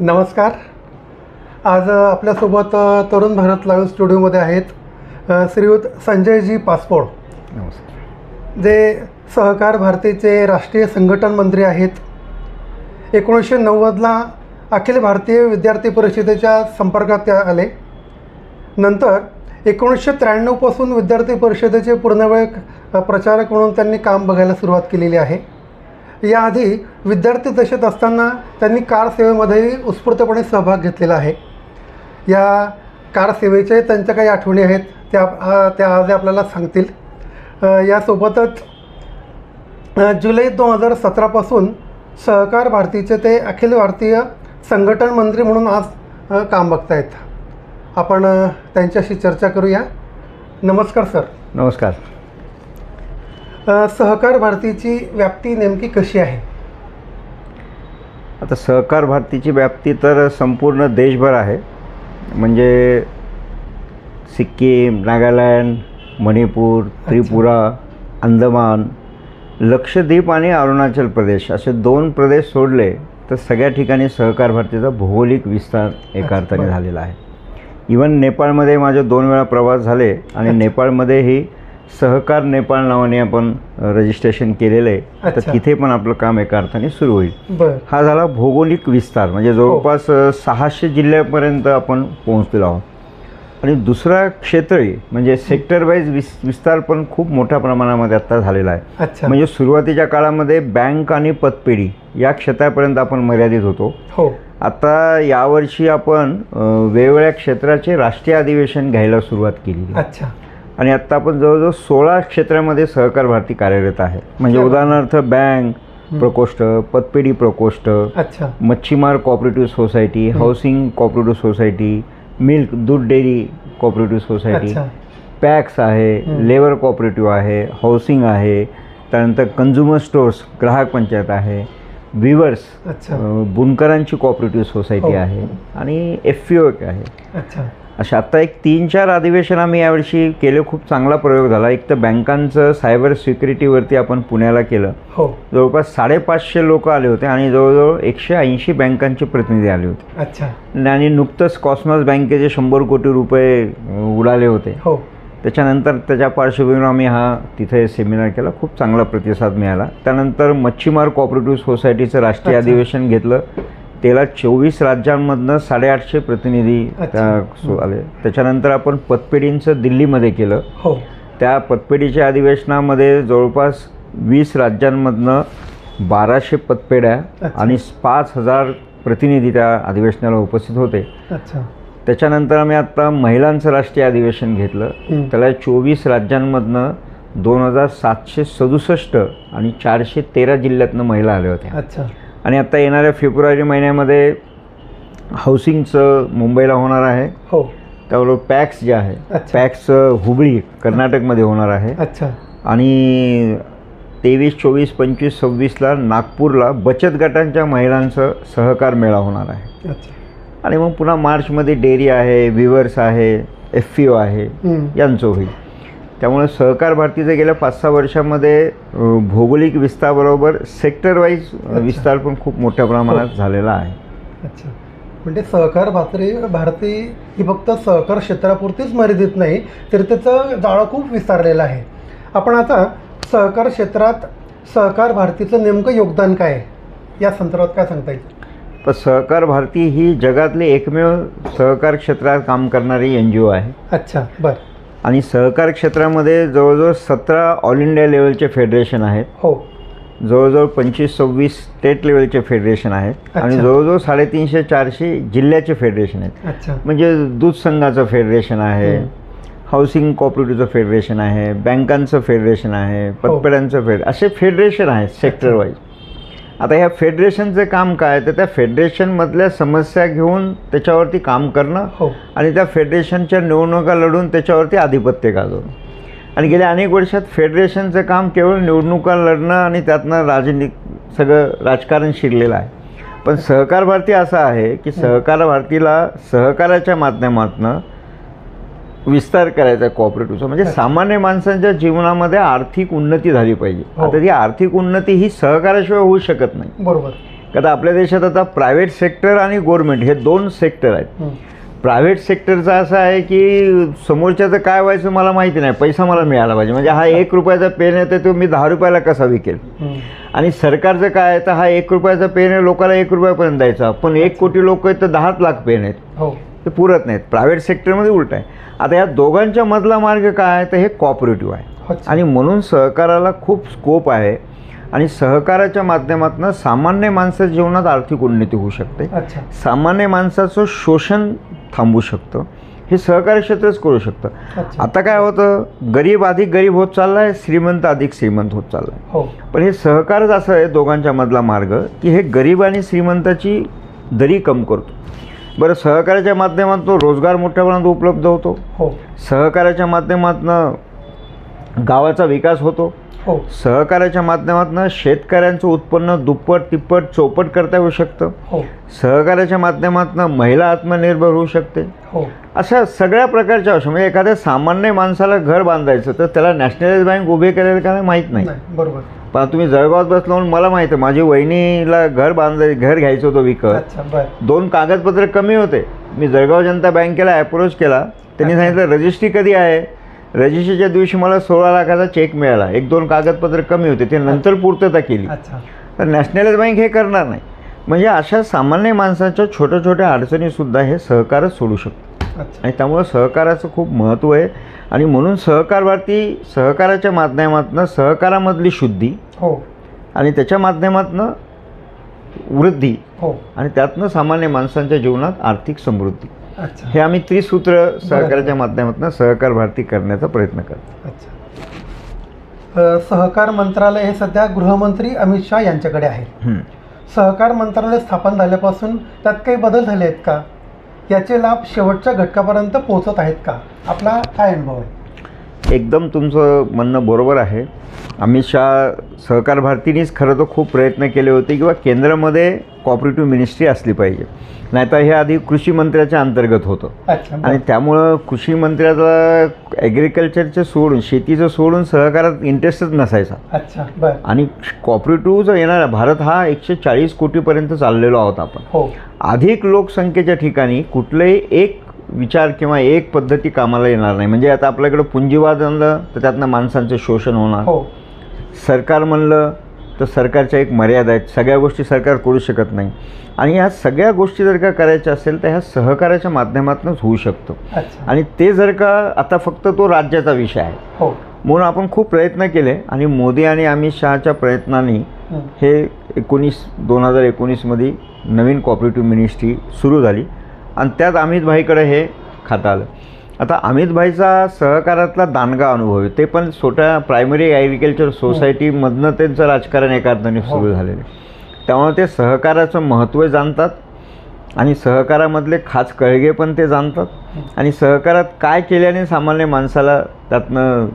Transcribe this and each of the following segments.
नमस्कार. आज आपल्यासोबत तरुण भारत लाईव्ह स्टुडिओमध्ये आहेत श्रीयुत संजयजी पासपोड. नमस्कार. जे सहकार भारतीचे राष्ट्रीय संघटन मंत्री आहेत. एकोणीसशे नव्वदला अखिल भारतीय विद्यार्थी परिषदेच्या संपर्कात ते आले. नंतर एकोणीसशे त्र्याण्णवपासून विद्यार्थी परिषदेचे पूर्णवेळ प्रचारक म्हणून त्यांनी काम बघायला सुरुवात केलेली आहे. याआधी विद्यार्थी दशेत असताना त्यांनी कार सेवेमध्येही उत्स्फूर्तपणे सहभाग घेतलेला आहे. या कार सेवेचे त्यांच्या काही आठवणी आहेत त्या त्या आज आपल्याला सांगतील. यासोबतच जुलै दोन हजार सतरापासून सहकार भारतीचे ते अखिल भारतीय संघटन मंत्री म्हणून आज काम बघतायत. आपण त्यांच्याशी चर्चा करूया. नमस्कार सर. नमस्कार. सहकार भारतीची व्याप्ती नेमकी कशी आहे? आता सहकार भारतीची व्याप्ती तर संपूर्ण देशभर आहे. म्हणजे सिक्कीम नागालँड मणिपूर त्रिपुरा अंदमान लक्षद्वीप आणि अरुणाचल प्रदेश असे दोन प्रदेश सोडले तर सगळ्या ठिकाणी सहकार भारतीचा भौगोलिक विस्तार एका अर्थाने. झालेला आहे. इवन नेपाळमध्ये माझे दोन वेळा प्रवास झाले आणि. नेपाळमध्येही सहकार नेपाळ नावाने आपण रजिस्ट्रेशन केलेलं आहे. तर. तिथे पण आपलं काम एका अर्थाने सुरू होईल. हा झाला भौगोलिक विस्तार. म्हणजे जवळपास अ, सहाशे जिल्ह्यापर्यंत आपण पोहोचलेलो आहोत. आणि दुसरा क्षेत्रही म्हणजे सेक्टर वाईज विस विस्तार पण खूप मोठ्या प्रमाणामध्ये आत्ता झालेला आहे. म्हणजे सुरुवातीच्या काळामध्ये बँक आणि पतपेढी या क्षेत्रापर्यंत आपण मर्यादित होतो. हो. आता यावर्षी आपण वेगवेगळ्या क्षेत्राचे राष्ट्रीय अधिवेशन घ्यायला सुरुवात केली अच्छा. आणि आत्ता आपण जवळजवळ सोळा क्षेत्रामध्ये सहकार भारती कार्यरत आहे. म्हणजे. उदाहरणार्थ बँक प्रकोष्ठ पतपेढी प्रकोष्ठ अच्छा. मच्छीमार cooperative society housing cooperative society milk दूध डेअरी कोऑपरेटिव्ह सोसायटी पॅक्स आहे. लेबर कोऑपरेटिव्ह आहे हाऊसिंग आहे त्यानंतर कन्झ्युमर स्टोर्स ग्राहक पंचायत आहे विवर्स अच्छा. बुनकरांची कोऑपरेटिव्ह सोसायटी हो. आहे आणि एफ पी ओ आहे. अच्छा. अशा आत्ता एक तीन चार अधिवेशन आम्ही यावर्षी केले खूप चांगला प्रयोग झाला. एक तर बँकांचं सायबर सिक्युरिटीवरती आपण पुण्याला केलं. हो. जवळपास साडेपाचशे लोक आले होते आणि जवळजवळ एकशे ऐंशी बँकांचे प्रतिनिधी आले होते. अच्छा. आणि नुकतंच कॉस्मॉस बँकेचे शंभर कोटी रुपये उडाले होते. हो. त्याच्यानंतर त्याच्या पार्श्वभूमीवर आम्ही हा तिथे सेमिनार केला. खूप चांगला प्रतिसाद मिळाला. त्यानंतर मच्छीमार कोऑपरेटिव्ह सोसायटीचं राष्ट्रीय. अधिवेशन घेतलं. त्याला चोवीस राज्यांमधनं साडेआठशे प्रतिनिधी आले. त्याच्यानंतर आपण पतपेढींचं दिल्लीमध्ये केलं. हो. त्या पतपेढीच्या अधिवेशनामध्ये जवळपास वीस राज्यांमधनं बाराशे पतपेढ्या. आणि पाच हजार प्रतिनिधी त्या अधिवेशनाला उपस्थित होते. अच्छा. त्याच्यानंतर आम्ही आत्ता महिलांचं राष्ट्रीय अधिवेशन घेतलं. त्याला चोवीस राज्यांमधनं दोन हजार सातशे सदुसष्ट आणि चारशे तेरा जिल्ह्यातनं महिला आल्या होत्या. अच्छा. आणि आत्ता येणाऱ्या फेब्रुवारी महिन्यामध्ये हाऊसिंगचं मुंबईला होणार आहे. हो. त्याबरोबर पॅक्स जे आहे. पॅक्स हुबळी कर्नाटकमध्ये होणार आहे. अच्छा. आणि तेवीस चोवीस पंचवीस सव्वीसला नागपूरला बचत गटांच्या महिलांचं सहकार मेळा होणार आहे. अच्छा. आणि मग पुन्हा मार्चमध्ये डेअरी आहे विवर्स आहे एफ ओ आहे. यांचं होईल. त्यामुळे सहकार भारतीचं गेल्या पाच सहा वर्षामध्ये भौगोलिक विस्ताराबरोबर सेक्टर वाईज विस्तार पण खूप मोठ्या प्रमाणात झालेला आहे. अच्छा. म्हणजे सहकार भारती भारती ही फक्त सहकार क्षेत्रापुरतीच मर्यादित नाही तर त्याचं जाळं खूप विस्तारलेलं आहे. आपण आता सहकार क्षेत्रात सहकार भारतीचं नेमकं योगदान काय आहे? या संदर्भात काय सांगता येईल? पण सहकार भारती ही जगातली एकमेव सहकार क्षेत्रात काम करणारी एन जी ओ आहे. अच्छा बरं. आणि सहकार क्षेत्रामध्ये जवळजवळ सतरा ऑल इंडिया लेवलचे फेडरेशन आहेत. हो. जवळजवळ पंचवीस सव्वीस स्टेट लेवलचे फेडरेशन आहेत. आणि. जवळजवळ साडेतीनशे चारशे जिल्ह्याचे फेडरेशन आहेत. म्हणजे दूध संघाचं फेडरेशन आहे. हाऊसिंग कोऑपरेटिव्हचं फेडरेशन आहे. बँकांचं फेडरेशन आहे. हो. पतपेढ्यांचं फेड असे फेडरेशन आहेत सेक्टर वाईज आता ह्या फेडरेशनचं काम काय? तर त्या फेडरेशनमधल्या समस्या घेऊन त्याच्यावरती काम करणं हो. आणि त्या फेडरेशनच्या निवडणुका लढून त्याच्यावरती आधिपत्य गाजवणं. आणि गेल्या अनेक वर्षात फेडरेशनचं काम केवळ निवडणुका लढणं आणि त्यातनं राजनी सगळं राजकारण शिरलेलं आहे. पण सहकार भारती असं आहे की सहकार भारतीला सहकाराच्या माध्यमातून विस्तार करायचा आहे कोऑपरेटिव्हचा म्हणजे सामान्य माणसांच्या जीवनामध्ये आर्थिक उन्नती झाली पाहिजे. हो. आता ती आर्थिक उन्नती ही सहकाराशिवाय होऊ शकत नाही. बरोबर. का आता आपल्या देशात आता प्रायव्हेट सेक्टर आणि गव्हर्नमेंट हे दोन सेक्टर आहेत. हं. प्रायव्हेट सेक्टरचं असं आहे की समोरच्याचं काय व्हायचं मला माहिती नाही. पैसा मला मिळाला पाहिजे. म्हणजे हा एक रुपयाचा पेन आहे तर तो मी दहा रुपयाला कसा विकेल? हं. आणि सरकारचं काय आहे तर हा एक रुपयाचा पेन आहे लोकांना एक रुपयापर्यंत द्यायचा. पण एक कोटी लोक आहेत तर दहाच लाख पेन आहेत. हो. ते पुरत नाहीत. प्रायव्हेट सेक्टरमध्ये उलट आहे. आता या दोघांच्या मधला मार्ग काय आहे? तर हे कॉपरेटिव्ह आहे. आणि म्हणून सहकाराला खूप स्कोप आहे. आणि सहकाराच्या माध्यमातून सामान्य माणसाच्या जीवनात आर्थिक उन्नती होऊ शकते. सामान्य माणसाचं शोषण थांबू शकतं. हे सहकारी क्षेत्रच करू शकतं. आता काय होतं? गरीब अधिक गरीब होत चालला आहे श्रीमंत अधिक श्रीमंत होत चालला आहे हो. पण हे सहकारच असं आहे दोघांच्या मधला मार्ग की हे गरीब आणि श्रीमंताची दरी कम करतो. बरं सहकार्याच्या माध्यमातून रोजगार मोठ्या प्रमाणात उपलब्ध होतो? हो. सहकार्याच्या माध्यमातून गावाचा विकास होतो? हो. सहकार्याच्या माध्यमातून शेतकऱ्यांचं उत्पन्न दुप्पट तिप्पट चौपट करता येऊ शकतं. हो. सहकार्याच्या माध्यमातून महिला आत्मनिर्भर होऊ शकते. हो. अशा सगळ्या प्रकारच्या अशा म्हणजे एखाद्या सामान्य माणसाला घर बांधायचं तर त्याला नॅशनलाइज बँक उभे करेल का नाही माहीत नाही. नाही बरोबर. पण तुम्ही जळगावात बसलो म्हणून मला माहिती आहे माझी वहिनीला घर बांधाय घर घ्यायचं होतं विकत. दोन कागदपत्र कमी होते. मी जळगाव जनता बँकेला अप्रोच केला. त्यांनी सांगितलं रजिस्ट्री कधी आहे? रजिस्ट्रीच्या दिवशी मला सोळा लाखाचा चेक मिळाला. एक दोन कागदपत्र कमी होते. ते नंतर पूर्तता केली. तर नॅशनलाइज बँक हे करणार नाही. म्हणजे अशा सामान्य माणसाच्या छोट्या छोट्या अडचणीसुद्धा हे सहकारच सोडू शकतो अच्छा. आणि त्यामुळं सहकाराचं खूप महत्त्व आहे. आणि म्हणून सहकार भारती सहकाराच्या माध्यमातून सहकारामधली शुद्धी हो. आणि त्याच्या माध्यमातून वृद्धी हो. आणि त्यातनं सामान्य माणसांच्या जीवनात आर्थिक समृद्धी. हे आम्ही त्रिसूत्र सहकाराच्या माध्यमातून सहकार भारती करण्याचा प्रयत्न करतो. अच्छा. सहकार मंत्रालय हे सध्या गृहमंत्री अमित शहा यांच्याकडे आहे. सहकार मंत्रालय स्थापन झाल्यापासून त्यात काही बदल झाले आहेत का? याचे लाभ शेवटच्या घटकापर्यंत पोहोचत आहेत का? आपला काय अनुभव आहे? एकदम तुमचं म्हणणं बरोबर आहे. अमित शहा सहकार भारतीनेच खरं तर खूप प्रयत्न केले होते किंवा केंद्रामध्ये कॉपरेटिव्ह मिनिस्ट्री असली पाहिजे. नाहीतर हे आधी कृषी मंत्र्याच्या अंतर्गत होतं. आणि. त्यामुळं कृषी मंत्र्याचा ॲग्रिकल्चरचं सोडून शेतीचं सोडून सहकारात इंटरेस्टच नसायचा. आणि कॉपरेटिव्ह जो येणार भारत हा एकशे चाळीस कोटीपर्यंत चाललेलो आहोत आपण. हो. अधिक लोकसंख्येच्या ठिकाणी कुठलंही एक विचार किंवा एक पद्धती कामाला येणार नाही. म्हणजे आता आपल्याकडं पुंजीवाद आणलं तर त्यातनं माणसांचं शोषण होणार. हो. सरकार म्हणलं तर सरकारच्या एक मर्यादा आहेत. सगळ्या गोष्टी सरकार करू शकत नाही. आणि ह्या सगळ्या गोष्टी जर का करायच्या असेल तर ह्या सहकार्याच्या माध्यमातूनच होऊ शकतं. अच्छा. आणि ते जर का आता फक्त तो राज्याचा विषय आहे. हो. म्हणून आपण खूप प्रयत्न केले. आणि मोदी आणि अमित शहाच्या प्रयत्नांनी हं. हे एकोणीस दोन हजार एकोणीसमध्ये नवीन कॉपरेटिव्ह मिनिस्ट्री सुरू झाली. आणि त्यात अमित भाईकडे हे खातं आलं. आता अमित भाईचा सहकारातला दांडगा अनुभव आहे. ते पण छोट्या प्रायमरी ॲग्रिकल्चर सोसायटीमधनं त्यांचं राजकारण एका अर्थाने सुरू झालेलं आहे. त्यामुळे ते सहकाराचं महत्त्व जाणतात आणि सहकारामधले खास कळगे पण ते जाणतात. आणि सहकारात काय केल्याने सामान्य माणसाला त्यातनं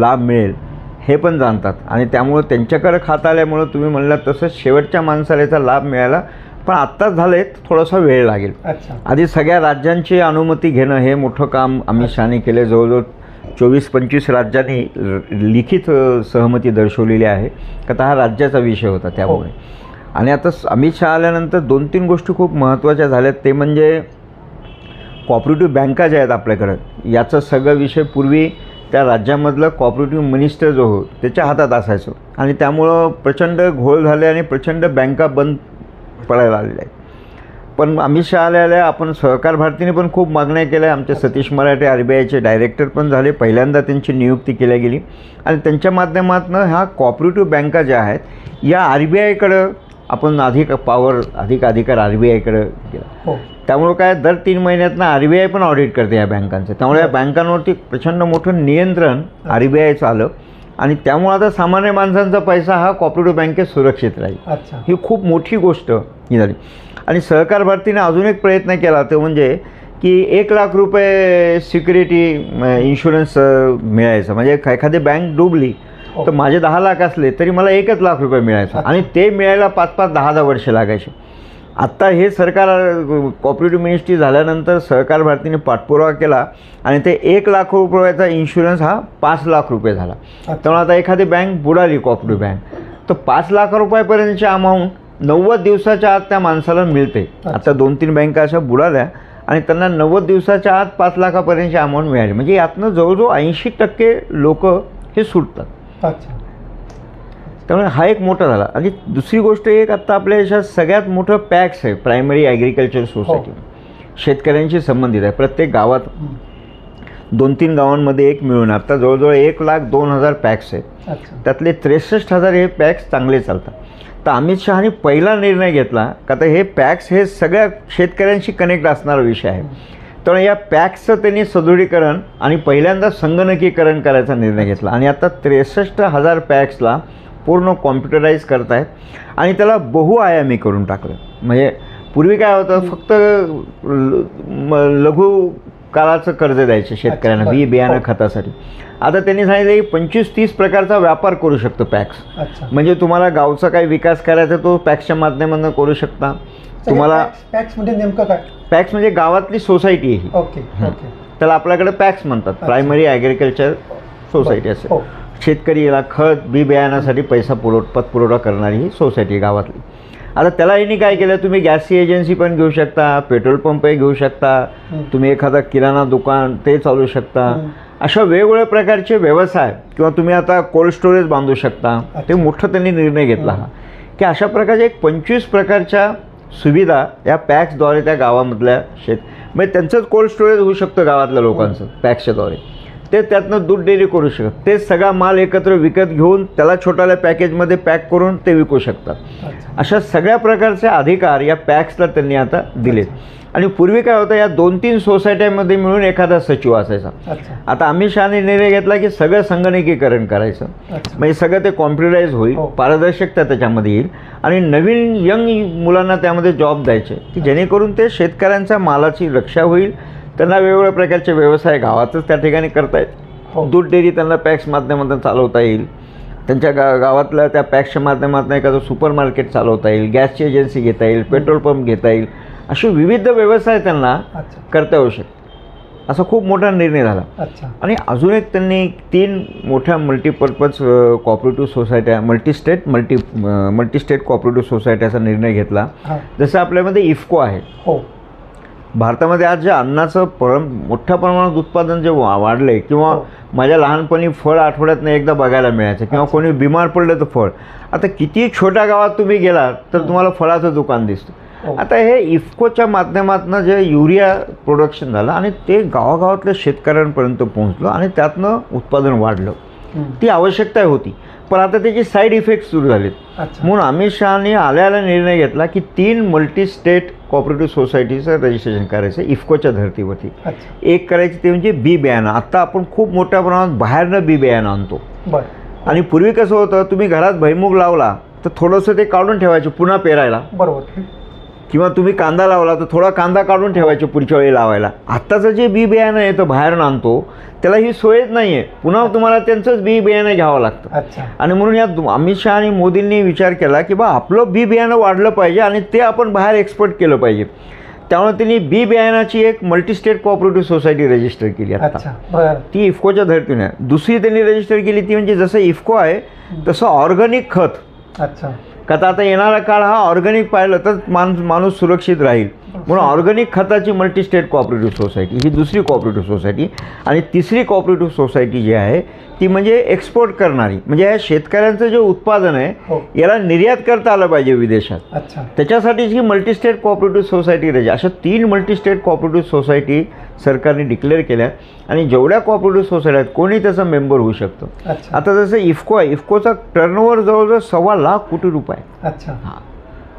लाभ मिळेल हे पण जाणतात. आणि त्यामुळं त्यांच्याकडे खातं आल्यामुळं तुम्ही म्हणलात तसं शेवटच्या माणसाला याचा लाभ मिळाला पण आत्ताच झालं आहे थोडासा वेळ लागेल. अच्छा. आधी सगळ्या राज्यांची अनुमती घेणं हे मोठं काम अमित शहाने केलं जवळजवळ चोवीस पंचवीस राज्यांनी लिखित सहमती दर्शवलेली आहे. का तर हा राज्याचा विषय होता त्यामुळे. आणि आता अमित शहा आल्यानंतर दोन तीन गोष्टी खूप महत्त्वाच्या झाल्यात. ते म्हणजे कॉपरेटिव्ह बँका ज्या आहेत आपल्याकडं याचा सगळं विषय पूर्वी त्या राज्यामधलं कॉपरेटिव्ह मिनिस्टर जो हो त्याच्या हातात असायचं. आणि त्यामुळं प्रचंड घोळ झाले आणि प्रचंड बँका बंद पडायला आलेल्या आहेत. पण अमित शहा आल्या आपण सहकार भारतीने पण खूप मागण्या केल्या. आमचे सतीश मराठे आर बी आयचे डायरेक्टर पण झाले. पहिल्यांदा त्यांची नियुक्ती केल्या गेली. आणि त्यांच्या माध्यमातून ह्या कॉपरेटिव्ह बँका ज्या आहेत या आर बी आयकडं आपण अधिक पॉवर अधिक अधिकार आर बी आयकडं गेला हो. त्यामुळं काय दर तीन महिन्यातनं आर बी आय पण ऑडिट करते या बँकांचं त्यामुळे या बँकांवरती प्रचंड मोठं नियंत्रण आर बी आयचं आलं. आणि त्यामुळं आता सामान्य माणसांचा पैसा हा कॉपरेटिव्ह बँकेत सुरक्षित राहील. अच्छा. ही खूप मोठी गोष्ट ही झाली. आणि सहकार भारतीने अजून एक प्रयत्न केला तो म्हणजे की एक लाख रुपये सिक्युरिटी इन्शुरन्स मिळायचं. म्हणजे एख- एखादी बँक डुबली हो. तर माझे दहा लाख असले तरी मला एकच लाख रुपये मिळायचं. आणि ते मिळायला पाच पाच दहा दहा वर्ष लागायचे. आत्ता हे सरकार कॉपरेटिव्ह मिनिस्ट्री झाल्यानंतर सहकार भारतीने पाठपुरावा केला आणि ते एक लाख रुपयाचा इन्शुरन्स हा पाच लाख रुपये झाला. त्यामुळे आता एखादी बँक बुडाली कॉपरेटिव्ह बँक तर पाच लाख रुपयापर्यंतची अमाऊंट नव्वद दिवसाच्या आत त्या माणसाला मिळते. आता दोन तीन बँका अशा बुडाल्या आणि त्यांना नव्वद दिवसाच्या आत पाच लाखापर्यंतची अमाऊंट मिळाली. म्हणजे यातनं जवळजवळ ऐंशी टक्के लोक हे सुटतात. अच्छा. त्यामुळे हा एक मोठा झाला. आणि दुसरी गोष्ट एक आत्ता आपल्या देशात सगळ्यात मोठं पॅक्स आहे प्रायमरी ॲग्रिकल्चर सोसायटी शेतकऱ्यांशी संबंधित आहे. प्रत्येक गावात हं. दोन तीन गावांमध्ये एक मिळून आता जवळजवळ एक लाख दोन हजार पॅक्स आहेत. त्यातले त्रेसष्ट हजार हे पॅक्स चांगले चालतात. तर अमित शहानी पहिला निर्णय घेतला का तर हे पॅक्स हे सगळ्या शेतकऱ्यांशी कनेक्ट असणारा विषय आहे. त्यामुळे या पॅक्सचं त्यांनी सदृढीकरण आणि पहिल्यांदा संगणकीकरण करायचा निर्णय घेतला. आणि आता त्रेसष्ट हजार पॅक्सला पूर्ण कॉम्प्युटराईज करतायत आणि त्याला बहुआयामी करून टाकलं. म्हणजे पूर्वी काय होतं फक्त लघु काळाचं कर्ज द्यायचे शेतकऱ्यांना बी. बियाणं हो. खतासाठी. आता त्यांनी सांगितलं की पंचवीस तीस प्रकारचा व्यापार करू शकतो पॅक्स. म्हणजे तुम्हाला गावचा काही विकास करायचा तो पॅक्सच्या माध्यमातून करू शकता. तुम्हाला पॅक्स म्हणजे नेमकं काय? पॅक्स म्हणजे गावातली सोसायटी आहे ही. Okay okay. त्याला आपल्याकडे पॅक्स म्हणतात. प्रायमरी ॲग्रिकल्चर सोसायटी असेल. हो. शेतकरी याला खत बी बियाण्यासाठी पैसा पुरव पतपुरवठा करणारी ही सोसायटी गावातली आता त्याला यांनी काय केलं तुम्ही गॅसची एजन्सी पण घेऊ शकता पेट्रोल पंपही घेऊ शकता. तुम्ही एखादा किराणा दुकान ते चालू शकता. अशा वेगवेगळ्या प्रकारचे व्यवसाय किंवा तुम्ही आता कोल्ड स्टोरेज बांधू शकता ते. मोठं त्यांनी निर्णय घेतला हा की अशा प्रकारच्या एक पंचवीस प्रकारच्या सुविधा या पॅक्सद्वारे त्या गावामधल्या शेत म्हणजे त्यांचंच कोल्ड स्टोरेज होऊ शकतं गावातल्या लोकांचं पॅक्सच्याद्वारे ते त्यातनं दूध डेअरी करू शकतात. ते सगळा माल एकत्र विकत घेऊन त्याला छोट्याल्या पॅकेजमध्ये पॅक करून ते विकू शकतात. अशा सगळ्या प्रकारचे अधिकार या पॅक्सला त्यांनी आता दिलेत. आणि पूर्वी काय होतं या दोन तीन सोसायट्यांमध्ये मिळून एखादा सचिव असायचा. आता अमित शहाने निर्णय घेतला की सगळं संगणकीकरण करायचं. म्हणजे सगळं ते कॉम्प्युटराईज होईल हो. पारदर्शकता त्याच्यामध्ये येईल आणि नवीन यंग मुलांना त्यामध्ये जॉब द्यायचे. की जेणेकरून ते शेतकऱ्यांच्या मालाची रक्षा होईल त्यांना वेगवेगळ्या प्रकारचे व्यवसाय गावातच त्या ठिकाणी करता येत हो. दूध डेअरी त्यांना पॅक्स माध्यमातून चालवता येईल. त्यांच्या गा गावातल्या त्या पॅक्सच्या माध्यमातून एखादं सुपर मार्केट चालवता येईल गॅसची एजन्सी घेता येईल पेट्रोल पंप घेता येईल असे विविध व्यवसाय त्यांना करता येऊ शकतात. असा खूप मोठा निर्णय झाला. आणि अजून एक त्यांनी तीन मोठ्या मल्टीपर्पज कॉपरेटिव्ह सोसायट्या मल्टीस्टेट मल्टी मल्टीस्टेट कॉपरेटिव्ह सोसायट्याचा निर्णय घेतला. जसं आपल्यामध्ये इफ्को आहे. हो. भारतामध्ये आज जे अन्नाचं पर मोठ्या प्रमाणात उत्पादन जे वा वाढलं किंवा हो. माझ्या लहानपणी फळ आठवड्यातनं एकदा बघायला मिळायचं किंवा कोणी बिमार पडलं तर फळ आता किती छोट्या गावात तुम्ही गेलात तर तुम्हाला फळाचं दुकान दिसतं हो. आता हे इफ्कोच्या माध्यमातून जे युरिया प्रोडक्शन झालं आणि ते गावागावातल्या शेतकऱ्यांपर्यंत पोहोचलं आणि त्यातनं उत्पादन वाढलं हं. ती आवश्यकता होती पण आता त्याचे साईड इफेक्ट सुरू झालेत. म्हणून अमित शहानी आल्या आल्या निर्णय घेतला की तीन मल्टी स्टेट कॉपरेटिव्ह सोसायटीचं रजिस्ट्रेशन करायचं इफ्कोच्या धर्तीवरती. एक करायची ते म्हणजे बी बियाणं. आत्ता आपण खूप मोठ्या प्रमाणात बाहेरनं बी बियाणं आणतो. आणि पूर्वी कसं होतं तुम्ही घरात भैमुग लावला तर थोडंसं ते काढून ठेवायचे पुन्हा पेरायला. बरोबर. किंवा तुम्ही कांदा लावला तर थोडा कांदा काढून ठेवायचे पुढच्या वेळी लावायला. आत्ताचं जे बी बियाणं आहे तो बाहेरून आणतो त्याला ही सोयच नाही आहे पुन्हा तुम्हाला त्यांचंच बी बियाणं घ्यावं लागतं. आणि म्हणून या दु- अमित शहा आणि मोदींनी विचार केला की बा आपलं बी बियाणं वाढलं पाहिजे आणि ते आपण बाहेर एक्सपोर्ट केलं पाहिजे. त्यामुळे त्यांनी बी बियाणाची एक मल्टीस्टेट कॉपरेटिव्ह सोसायटी रजिस्टर केली आता. ती इफ्कोच्या धर्तीने. आहे. दुसरी त्यांनी रजिस्टर केली ती म्हणजे जसं इफ्को आहे तसं ऑर्गॅनिक खत. अच्छा. का तर आता येणारा काळ हा ऑर्गॅनिक पाहिलं तर माणूस माणूस सुरक्षित राहील. म्हणून ऑर्गॅनिक खताची मल्टी स्टेट कॉपरेटिव्ह सोसायटी ही दुसरी कॉपरेटिव्ह सोसायटी आणि तिसरी कॉपरेटिव्ह सोसायटी जी आहे ती म्हणजे एक्सपोर्ट करणारी म्हणजे या शेतकऱ्यांचं जे उत्पादन आहे हो. याला निर्यात करता आलं पाहिजे विदेशात. अच्छा. त्याच्यासाठीच ही मल्टीस्टेट कॉपरेटिव्ह सोसायटी रहिली अशा तीन मल्टीस्टेट कॉपरेटिव्ह सोसायटी सरकारने डिक्लेअर केल्या आणि जेवढ्या कॉपरेटिव्ह सोसायटी आहेत कोणी त्याचं मेंबर होऊ शकतं. आता जसं इफ्को आहे इफ्कोचा टर्नओव्हर जवळजवळ सव्वा लाख कोटी रुपये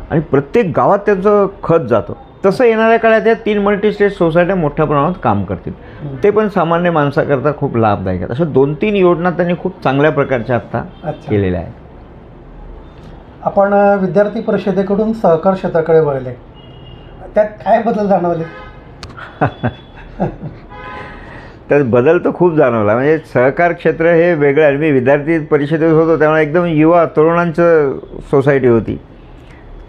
आणि प्रत्येक गावात त्यांचं खत जातं. तसं येणाऱ्या काळात या तीन मल्टीस्टेट सोसायट्या मोठ्या प्रमाणात काम करतील. ते पण सामान्य माणसाकरता खूप लाभदायक आहेत. अशा दोन तीन योजना त्यांनी खूप चांगल्या प्रकारच्या आत्ता केलेल्या आहेत. आपण विद्यार्थी परिषदेकडून सहकार क्षेत्राकडे वळले. त्यात काय बदल जाणवले? त्यात बदल तर खूप जाणवला. म्हणजे सहकार क्षेत्र हे वेगळं आहे. मी विद्यार्थी परिषदेत होतो त्यामुळे एकदम युवा तरुणांचं सोसायटी होती.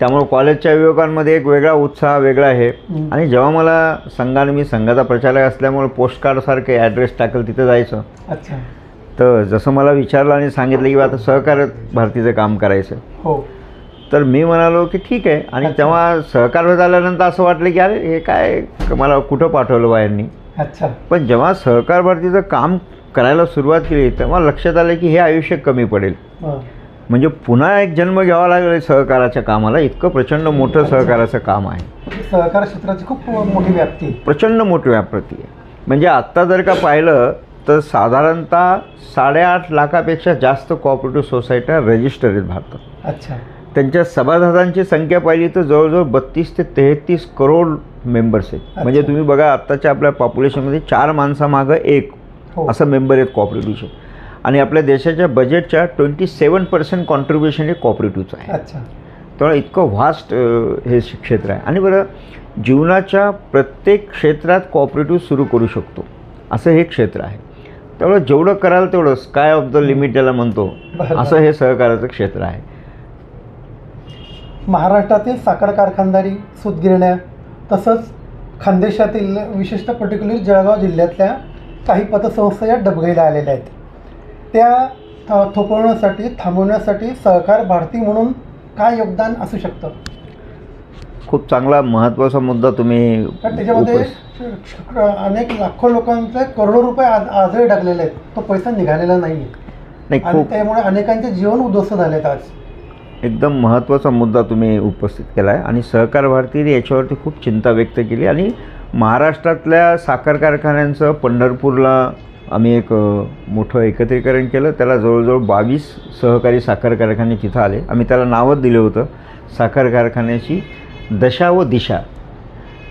त्यामुळे कॉलेजच्या युवकांमध्ये एक वेगळा उत्साह वेगळा आहे. आणि जेव्हा मला संघाने मी संघाचा प्रचारक असल्यामुळे पोस्टकार्डसारखे ॲड्रेस टाकल तिथं जायचं. अच्छा. तर जसं मला विचारलं आणि सांगितलं की आता सहकार भारतीचं काम करायचं. हो. तर मी म्हणालो की ठीक आहे. आणि. तेव्हा सहकार झाल्यानंतर असं वाटलं की अरे हे काय मला कुठं पाठवलं बा यांनी? अच्छा. पण जेव्हा सहकार भारतीचं काम करायला सुरुवात केली तेव्हा लक्षात आलं की हे आयुष्य कमी पडेल. म्हणजे पुन्हा एक जन्म घ्यावा लागेल सहकाराच्या कामाला. इतकं प्रचंड मोठं सहकाराचं काम आहे. सहकार क्षेत्राची खूप मोठी व्याप्ती आहे. प्रचंड मोठी व्यापृती आहे. म्हणजे आत्ता जर का पाहिलं तर साधारणतः साडेआठ लाखापेक्षा जास्त कोऑपरेटिव्ह सोसायट्या रजिस्टर आहेत भारतात. अच्छा. त्यांच्या सभासदांची संख्या पाहिली तर जवळजवळ बत्तीस ते तेहतीस करोड मेंबर्स आहेत. म्हणजे तुम्ही बघा आत्ताच्या आपल्या पॉप्युलेशनमध्ये चार माणसामागं एक हो. असं मेंबर आहेत कॉपरेटिव्हचे आणि आपल्या देशाच्या बजेटच्या ट्वेंटी सेवन पर्सेंट कॉन्ट्रीब्युशन हे कॉपरेटिव्हचं आहे. अच्छा. त्यामुळे इतकं व्हास्ट हे क्षेत्र आहे. आणि बरं जीवनाच्या प्रत्येक क्षेत्रात कॉपरेटिव्ह सुरू करू शकतो. असं हे क्षेत्र आहे. त्यामुळे जेवढं कराल तेवढं स्काय ऑफ द लिमिट ज्याला म्हणतो. असं हे सहकाराचं क्षेत्र आहे. महाराष्ट्रातील साखर कारखानदारी सूतगिरण्या तसंच खानदेशातील विशेषतः पर्टिक्युलर जळगाव जिल्ह्यातल्या काही पतसंस्था या डबघाईला आलेल्या आहेत. त्या थोपवण्यासाठी थांबवण्यासाठी सहकार भारती म्हणून काय योगदान असू शकतं? खूप चांगला महत्त्वाचा मुद्दा तुम्ही कारण त्याच्यामध्ये अनेक लाखो लोकांचे करोडो रुपये आज आजही टाकलेले आहेत. तो पैसा निघालेला नाही नाही आणि खूप त्यामुळे अनेकांचे जीवन उद्ध्वस्त झालेत आज. एकदम महत्त्वाचा मुद्दा तुम्ही उपस्थित केला आहे आणि सहकार भारतीने याच्यावरती खूप चिंता व्यक्त केली आणि महाराष्ट्रातल्या साखर कारखान्यांचं पंढरपूरला आम्ही एक मोठं एकत्रीकरण केलं. त्याला जवळजवळ बावीस सहकारी साखर कारखाने तिथं आले. आम्ही त्याला नावच दिलं होतं साखर कारखान्याची दशा व दिशा.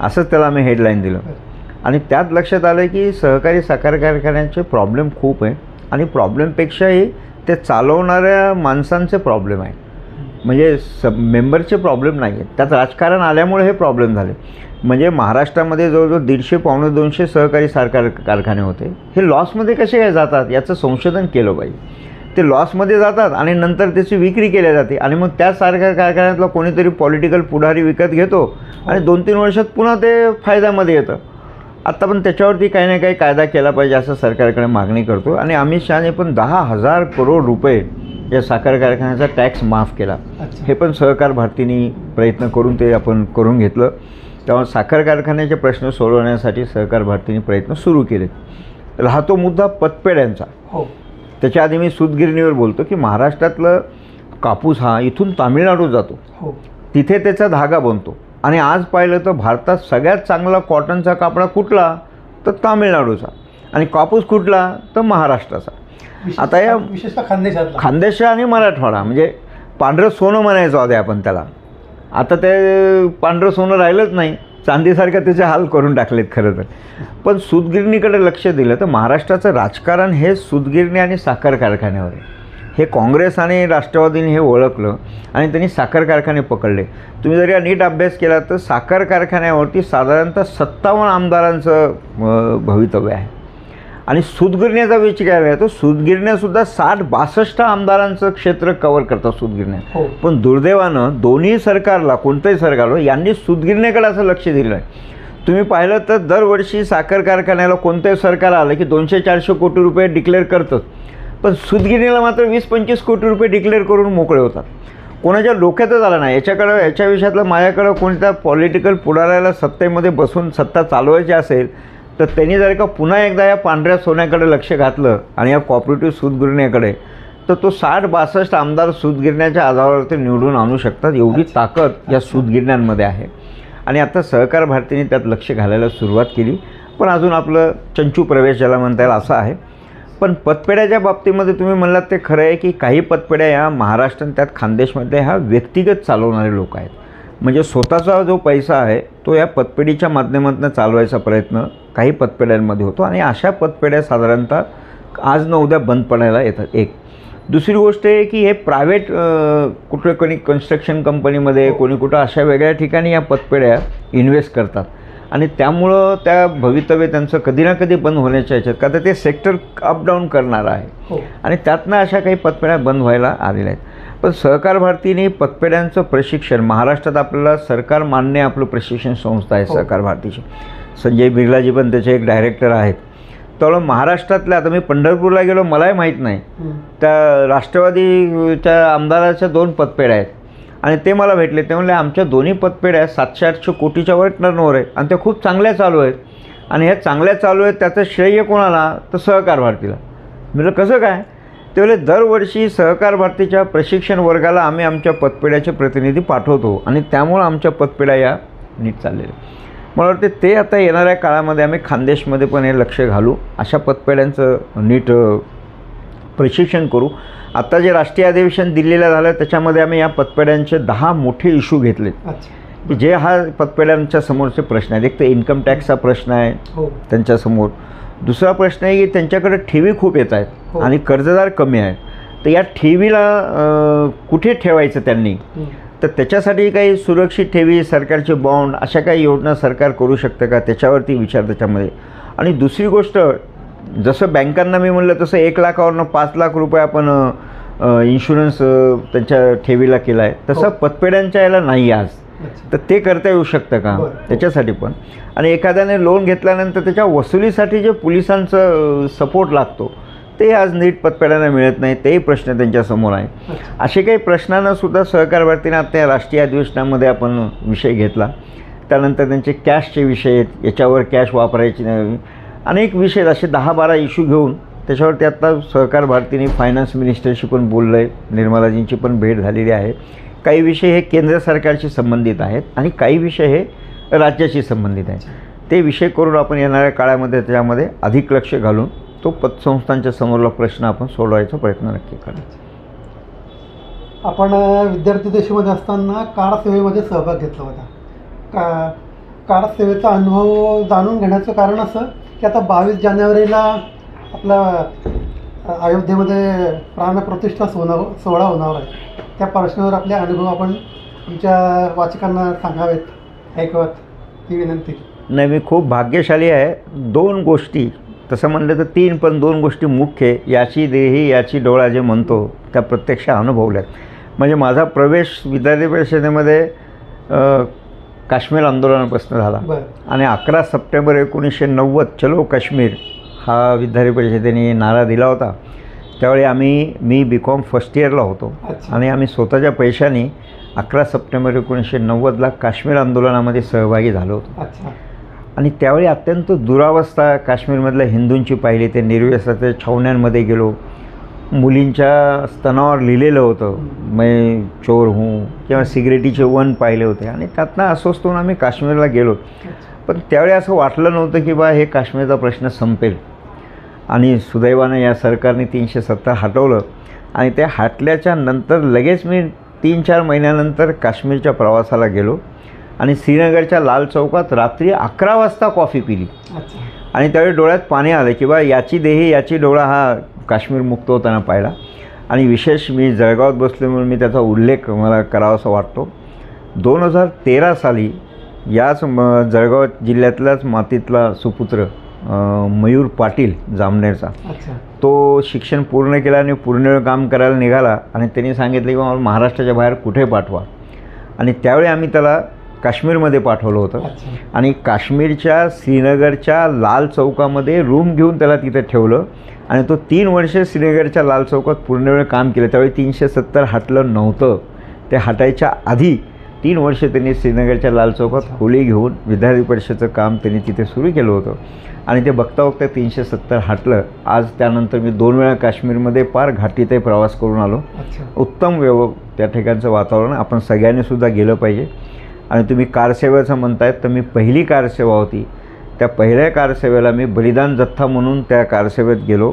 असंच त्याला आम्ही हेडलाईन दिलं. आणि त्यात लक्षात आलं की सहकारी साखर कारखान्यांचे प्रॉब्लेम खूप आहे. आणि प्रॉब्लेमपेक्षाही ते चालवणाऱ्या माणसांचे प्रॉब्लेम आहे. म्हणजे सब मेंबरचे प्रॉब्लेम नाही आहेत त्यात राजकारण आल्यामुळे हे प्रॉब्लेम झाले. म्हणजे महाराष्ट्रामध्ये जवळजवळ दीडशे पावणे दोनशे सहकारी सारकार कारखाने होते. हे लॉसमध्ये कसे काय जातात याचं संशोधन केलं पाहिजे ते लॉसमध्ये जातात आणि नंतर त्याची विक्री केली जाते आणि मग त्या सारख्या कारखान्यातला कोणीतरी पॉलिटिकल पुढारी विकत घेतो आणि दोन तीन वर्षात पुन्हा ते फायद्यामध्ये येतं. आत्ता पण त्याच्यावरती काही ना काही कायदा केला पाहिजे असं सरकारकडे मागणी करतो आणि अमित शहाने पण दहा हजार करोड रुपये या साखर कारखान्याचा टॅक्स माफ केला. हे पण सहकार भारतीने प्रयत्न करून ते आपण करून घेतलं. तेव्हा साखर कारखान्याचे प्रश्न सोडवण्यासाठी सहकार भारतीने प्रयत्न सुरू केलेत राहतो मुद्दा पतपेढ्यांचा. हो. त्याच्या आधी मी सूतगिरणीवर बोलतो की महाराष्ट्रातलं कापूस हा इथून तामिळनाडूत जातो. हो. तिथे त्याचा धागा बनतो. आणि आज पाहिलं तर भारतात सगळ्यात चांगला कॉटनचा कापडा कुठला? तर तामिळनाडूचा. आणि कापूस कुठला? तर महाराष्ट्राचा. आता या विशेषतः खानदेशातला. खानदेश आणि मराठवाडा म्हणजे पांढरं सोनं म्हणायचं होते आपण त्याला. आता ते पांढरं सोनं राहिलंच नाही. चांदीसारखं त्याचे हाल करून टाकलेत खरं तर. पण सुतगिरणीकडे लक्ष दिलं तर महाराष्ट्राचं राजकारण हे सूतगिरणी आणि साखर कारखान्यावर आहे. हे काँग्रेस आणि राष्ट्रवादीने हे ओळखलं आणि त्यांनी साखर कारखाने पकडले. तुम्ही जर या नीट अभ्यास केला तर साखर कारखान्यावरती साधारणतः सत्तावन्न आमदारांचं भवितव्य आहे. आणि सूतगिरण्याचा विचार आहे तो सूतगिरण्यासुद्धा साठ बासष्ट आमदारांचं क्षेत्र कवर करतात सूतगिरण्या. हो. पण दुर्दैवानं दोन्ही सरकारला कोणतंही सरकार हो, यांनी सूतगिरणीकडे असं लक्ष दिलं आहे तुम्ही पाहिलं तर दरवर्षी साखर कारखान्याला कोणतंही सरकार आलं की दोनशे चारशे कोटी रुपये डिक्लेअर करतं पण सूतगिरणीला मात्र वीस पंचवीस कोटी रुपये डिक्लेअर करून मोकळे होतात. कोणाच्या डोक्यातच आलं नाही. याच्याकडं याच्या विषयातलं माझ्याकडं कोणत्या पॉलिटिकल पुढाऱ्याला सत्तेमध्ये बसून सत्ता चालवायची असेल तर त्यांनी जर का पुन्हा एकदा या पांढऱ्या सोन्याकडे लक्ष घातलं आणि या कॉपरेटिव्ह सूतगिरण्याकडे तर तो साठ बासष्ट आमदार सूतगिरण्याच्या आधारावरती निवडून आणू शकतात. एवढी ताकद या सूतगिरण्यांमध्ये आहे. आणि आता सहकार भारतीने त्यात लक्ष घालायला सुरुवात केली. पण अजून आपलं चंचू प्रवेश ज्याला म्हणता येईल असं आहे. पण पतपेढ्याच्या बाबतीमध्ये तुम्ही म्हणलात ते खरं आहे की काही पतपेढ्या या महाराष्ट्र त्यात खानदेशमध्ये ह्या व्यक्तिगत चालवणारे लोक आहेत. म्हणजे स्वतःचा जो पैसा आहे तो या पतपेढीच्या माध्यमातून चालवायचा प्रयत्न काही पतपेढ्यांमध्ये होतो. आणि अशा पतपेढ्या साधारणतः आज न उद्या बंद पडायला येतात. एक. दुसरी गोष्ट आहे की हे प्रायव्हेट कुठे कोणी कन्स्ट्रक्शन कंपनीमध्ये कोणी कुठं अशा वेगळ्या ठिकाणी या पतपेढ्या इन्व्हेस्ट करतात. आणि त्यामुळं त्या भवितव्य त्यांचं कधी ना कधी बंद होण्याच्या ह्याच्यात का तर ते सेक्टर अपडाऊन करणारं आहे. हो. आणि त्यातनं अशा काही पतपेढ्या बंद व्हायला आलेल्या आहेत. पण सहकार भारतीने पतपेढ्यांचं प्रशिक्षण महाराष्ट्रात आपल्याला सरकार मान्य आपलं प्रशिक्षण संस्था आहे हो. सहकार भारतीची. संजय बिर्लाजी पण त्याचे एक डायरेक्टर आहेत. त्यामुळं महाराष्ट्रातल्या आता मी पंढरपूरला गेलो मलाही माहीत नाही. त्या राष्ट्रवादीच्या आमदाराच्या दोन पतपेढ्या आहेत. आणि ते मला भेटले. ते म्हणले आमच्या दोन्ही पतपेढ्या सातशे आठशे कोटीच्या वर टर्नओव्हर आहे. आणि त्या खूप चांगल्या चालू आहेत. आणि ह्या चांगल्या चालू आहेत त्याचं श्रेय कोणाला? तर सहकार भारतीला. म्हटलं कसं काय? ते म्हणले दरवर्षी सहकार भारतीच्या प्रशिक्षण वर्गाला आम्ही आमच्या पतपेढ्याचे प्रतिनिधी पाठवतो आणि त्यामुळं आमच्या पतपेढ्या या नीट चाललेल्या मला वाटते ते आता येणाऱ्या काळामध्ये आम्ही खानदेशमध्ये पण हे लक्ष घालू अशा पतपेढ्यांचं नीट प्रशिक्षण करू. आत्ता जे राष्ट्रीय अधिवेशन दिल्लीला झालं त्याच्यामध्ये आम्ही या पतपेढ्यांचे दहा मोठे इश्यू घेतले जे हा पतपेढ्यांच्या समोरचे प्रश्न आहेत. एक तर इन्कम टॅक्सचा प्रश्न आहे हो. त्यांच्यासमोर. दुसरा प्रश्न आहे की त्यांच्याकडे ठेवी खूप येत आहेत हो. आणि कर्जदार कमी आहेत तर या ठेवीला कुठे ठेवायचं त्यांनी. तर त्याच्यासाठी काही सुरक्षित ठेवी सरकारचे बॉन्ड अशा काही योजना सरकार करू शकतं का त्याच्यावरती विचार त्याच्यामध्ये आणि दुसरी गोष्ट जसं बँकांना मी म्हणलं तसं एक लाखावरनं पाच लाख रुपये आपण इन्शुरन्स त्यांच्या ठेवीला केला आहे तसं हो. पतपेढ्यांच्या याला नाही आज तर ते करता येऊ शकतं का. त्याच्यासाठी पण. आणि एखाद्याने लोन घेतल्यानंतर त्याच्या वसुलीसाठी जे पोलिसांचं सपोर्ट लागतो ते आज नीट पतपेढ्यांना मिळत नाही तेही प्रश्न त्यांच्यासमोर आहे. असे काही प्रश्नांना सुद्धा सहकार भारतीने आता राष्ट्रीय अधिवेशनामध्ये आपण विषय घेतला. त्यानंतर त्यांचे कॅशचे विषय आहेत याच्यावर कॅश वापरायची नाही. अनेक विषय असे दहा बारा इश्यू घेऊन त्याच्यावरती आत्ता सहकार भारतीने फायनान्स मिनिस्टरशी पण बोललं आहे निर्मलाजींची पण भेट झालेली आहे. काही विषय हे केंद्र सरकारशी संबंधित आहेत आणि काही विषय हे राज्याशी संबंधित आहेत. ते विषय करून आपण येणाऱ्या काळामध्ये त्याच्यामध्ये अधिक लक्ष घालून तो पतसंस्थांच्या समोरला प्रश्न आपण सोडवायचा प्रयत्न नक्की करायचा आपण विद्यार्थी देशामध्ये असताना कार सेवेमध्ये सहभाग घेतला होता. का कार सेवेचा अनुभव जाणून घेण्याचं कारण असं की आता बावीस जानेवारीला आपला अयोध्येमध्ये प्राणप्रतिष्ठा सोना सोहळा होणार आहे. त्या प्रश्नावर आपले अनुभव आपण आमच्या वाचकांना सांगावेत ऐकवत ही विनंती. नाही मी खूप भाग्यशाली आहे. दोन गोष्टी तसं म्हणलं तर तीन पण दोन गोष्टी मुख्य. याची देही याची डोळा जे म्हणतो त्या प्रत्यक्ष अनुभवल्यात. म्हणजे माझा प्रवेश विद्यार्थी परिषदेमध्ये काश्मीर आंदोलनापासून झाला. आणि अकरा सप्टेंबर एकोणीसशे नव्वद चलो काश्मीर हा विद्यार्थी परिषदेने नारा दिला होता. त्यावेळी आम्ही मी बी कॉम फर्स्ट इयरला होतो. आणि आम्ही स्वतःच्या पैशाने अकरा सप्टेंबर एकोणीसशे नव्वदला काश्मीर आंदोलनामध्ये सहभागी झालो होतो. आणि त्यावेळी अत्यंत दुरावस्था काश्मीरमधल्या हिंदूंची पाहिली ते निर्व्यसाच्या छावण्यांमध्ये गेलो. मुलींच्या स्तनावर लिहिलेलं होतं मैं चोर हूँ किंवा सिगरेटीचे वन पाहिले होते. आणि त्यातनं अस्वस्थ होऊन आम्ही काश्मीरला गेलो. पण त्यावेळी असं वाटलं नव्हतं की बा हे काश्मीरचा प्रश्न संपेल. आणि सुदैवानं या सरकारने तीनशे सत्तर हटवलं. आणि ते हटल्याच्या नंतर लगेच मी तीन चार महिन्यानंतर काश्मीरच्या प्रवासाला गेलो. आणि श्रीनगरच्या लाल चौकात रात्री अकरा वाजता कॉफी पिली. आणि त्यावेळी डोळ्यात पाणी आलं की बा याची देही याची डोळा हा काश्मीर मुक्त होताना पाहिला. आणि विशेष मी जळगावात बसलो म्हणून मी त्याचा उल्लेख मला करावासा वाटतो. दोन हजार तेरा साली याच म जळगाव जिल्ह्यातलाच मातीतला सुपुत्र मयूर पाटील जामनेरचा. तो शिक्षण पूर्ण केलं आणि पूर्ण वेळ काम करायला निघाला आणि त्यांनी सांगितलं की मला महाराष्ट्राच्या बाहेर कुठे पाठवा. आणि त्यावेळी आम्ही त्याला काश्मीरमध्ये पाठवलं होतं. आणि काश्मीरच्या श्रीनगरच्या लाल चौकामध्ये रूम घेऊन त्याला तिथे ठेवलं. आणि तो तीन वर्ष श्रीनगरच्या लाल चौकात पूर्ण वेळ काम केलं. त्यावेळी तीनशे सत्तर हटलं नव्हतं. ते हटायच्या आधी तीन वर्ष त्यांनी श्रीनगरच्या लाल चौकात खोली घेऊन विद्यार्थी परिषदेचं काम त्यांनी तिथे सुरू केलं होतं. आणि ते बघता बघता तीनशे सत्तर हटलं. आज त्यानंतर मी दोन वेळा काश्मीरमध्ये पार घाटीतही प्रवास करून आलो. उत्तम व्यव त्या ठिकाणचं वातावरण. आपण सगळ्यांनी सुद्धा गेलं पाहिजे. आणि तुम्ही कारसेवेचं म्हणतायत तर मी पहिली कारसेवा होती. त्या पहिल्या कारसेवेला मी बलिदान जथ्था म्हणून त्या कारसेवेत गेलो.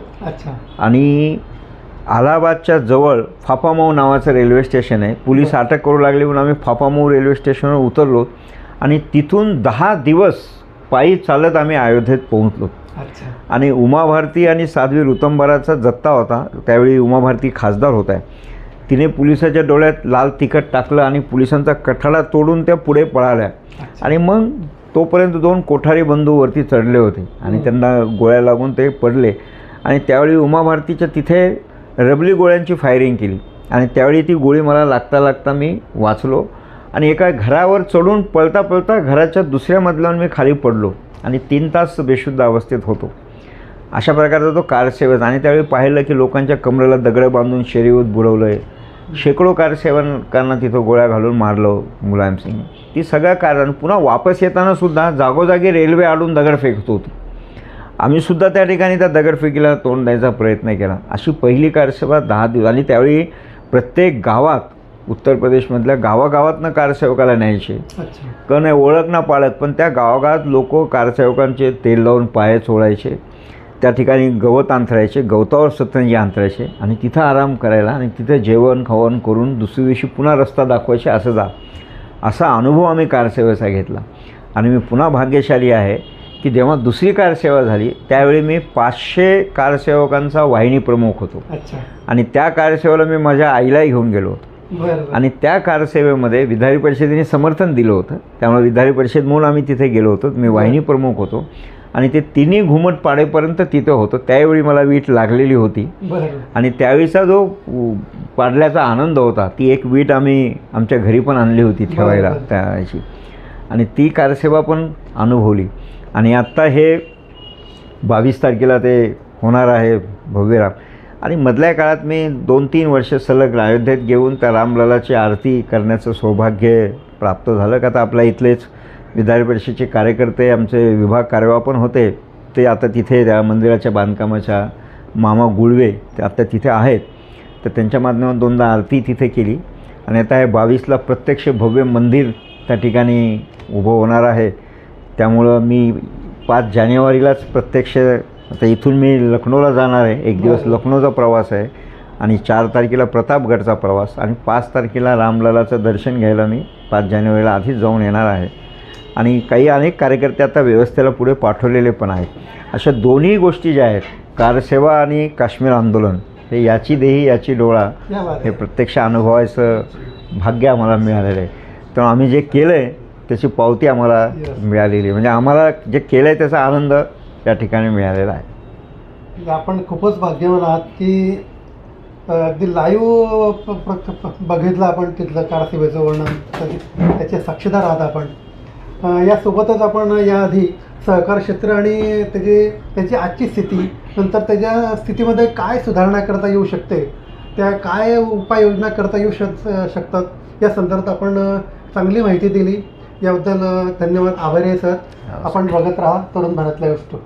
आणि अलाहाबादच्या जवळ फाफामऊ नावाचं रेल्वे स्टेशन आहे. पोलीस अटक करू लागले म्हणून आम्ही फाफामऊ रेल्वे स्टेशनवर उतरलो. आणि तिथून दहा दिवस पायी चालत आम्ही अयोध्येत पोहोचलो. अच्छा. आणि उमा भारती आणि साध्वी ऋतंबराचा जत्ता होता. त्यावेळी उमा भारती खासदार होत्या तिने पोलिसाच्या डोळ्यात लाल तिखट टाकलं आणि पोलिसांचा कठाडा तोडून त्या पुढे पळाल्या. आणि मग तोपर्यंत दोन कोठारी बंधू वरती चढले होते आणि त्यांना गोळ्या लागून ते पडले. आणि त्यावेळी उमा भारतीच्या तिथे रबली गोळ्यांची फायरिंग केली. आणि त्यावेळी ती गोळी मला लागता लागता मी वाचलो. आणि एका घरावर चढून पळता पळता घराच्या दुसऱ्या मजल्यावर मी खाली पडलो आणि तीन तास बेशुद्ध अवस्थेत होतो. अशा प्रकारचा तो कारसेवक आणि त्यावेळी पाहिलं की लोकांच्या कमरेला दगडं बांधून शरीरात बुडवलं आहे शेकडो कारसेवकांना तिथं गोळ्या घालून मारलं मुलायमसिंग ती सगळं कारण पुन्हा वापस येताना सुद्धा जागोजागी रेल्वे आडून दगड फेकत होतो. आम्ही सुद्धा त्या ठिकाणी त्या दगडफेकीला तोंड द्यायचा प्रयत्न केला. अशी पहिली कारसेवा दहा दिवस. आणि त्यावेळी प्रत्येक गावात उत्तर प्रदेशमधल्या गावागावातनं कारसेवकाला न्यायचे. का नाही ओळख ना पाळत पण त्या गावागावात लोक कारसेवकांचे तेल लावून पाय चोळायचे. त्या ठिकाणी गवत अंथरायचे गवतावर सतरंजी अंथरायचे आणि तिथं आराम करायला आणि तिथं जेवण खावण करून दुसऱ्या दिवशी पुन्हा रस्ता दाखवायचे असं जा. असा अनुभव आम्ही कारसेवेचा घेतला. आणि मी पुन्हा भाग्यशाली आहे की जेव्हा दुसरी कारसेवा झाली त्यावेळी मी पाचशे कारसेवकांचा वाहिनी प्रमुख होतो आणि त्या कारसेवेला मी माझ्या आईलाही घेऊन गेलो होतो. आणि त्या कारसेवेमध्ये विधारी परिषदेने समर्थन दिलं होतं. त्यामुळे विधारी परिषद म्हणून आम्ही तिथे गेलो होतो. मी वाहिनी प्रमुख होतो. आणि ते तिन्ही घुमट पाडेपर्यंत तिथं होतं. त्यावेळी मला वीट लागलेली होती. आणि त्यावेळीचा जो पाडल्याचा आनंद होता ती एक वीट आम्ही आमच्या घरी पण आणली होती ठेवायला बरं. त्या ह्याची आणि ती कारसेवा पण अनुभवली. आणि आत्ता हे बावीस तारखेला ते होणार आहे भव्यराम आणि मधल्या काळात मी दोन तीन वर्ष सलग अयोध्येत घेऊन त्या रामललाची आरती करण्याचं सौभाग्य प्राप्त झालं. का आता आपल्या इथलेच विधान परिषदेचे कार्यकर्ते आमचे विभाग कार्यवाह पण होते. ते आता तिथे त्या मंदिराच्या बांधकामाच्या मामा गुळवे ते आता तिथे आहेत. तर त्यांच्या माध्यमातून दोनदा आरती तिथे केली. आणि आता हे बावीसला प्रत्यक्ष भव्य मंदिर त्या ठिकाणी उभं होणार आहे. त्यामुळं मी पाच जानेवारीलाच प्रत्यक्ष आता इथून मी लखनौला जाणार आहे एक दिवस बरं. लखनौचा प्रवास आहे आणि चार तारखेला प्रतापगडचा प्रवास आणि पाच तारखेला रामललाचं दर्शन घ्यायला मी पाच जानेवारीला आधीच जाऊन येणार आहे आणि काही अनेक कार्यकर्ते आता व्यवस्थेला पुढे पाठवलेले पण आहेत अशा दोन्ही गोष्टी ज्या आहेत कारसेवा आणि काश्मीर आंदोलन हे याची देही याची डोळा हे. प्रत्यक्ष अनुभवायचं भाग्य आम्हाला मिळालेलं आहे तर आम्ही जे केलं आहे त्याची पावती आम्हाला. मिळालेली आहे म्हणजे आम्हाला जे केलं आहे त्याचा आनंद त्या ठिकाणी मिळालेला आहे. आपण खूपच भाग्यवान आहात की अगदी लाईव्ह बघितलं आपण तिथलं कारसेवेचं वर्णन त्याचे- साक्षीदार आहात आपण. यासोबतच आपण याआधी सहकार क्षेत्र आणि त्याची त्याची आजची स्थिती नंतर त्याच्या स्थितीमध्ये काय सुधारणा करता येऊ शकते त्या काय उपाययोजना करता येऊ शक शकतात या संदर्भात आपण चांगली माहिती दिली. याबद्दल धन्यवाद. आभारी आहे सर. आपण बघत राहा तरुण भारतला वस्तू.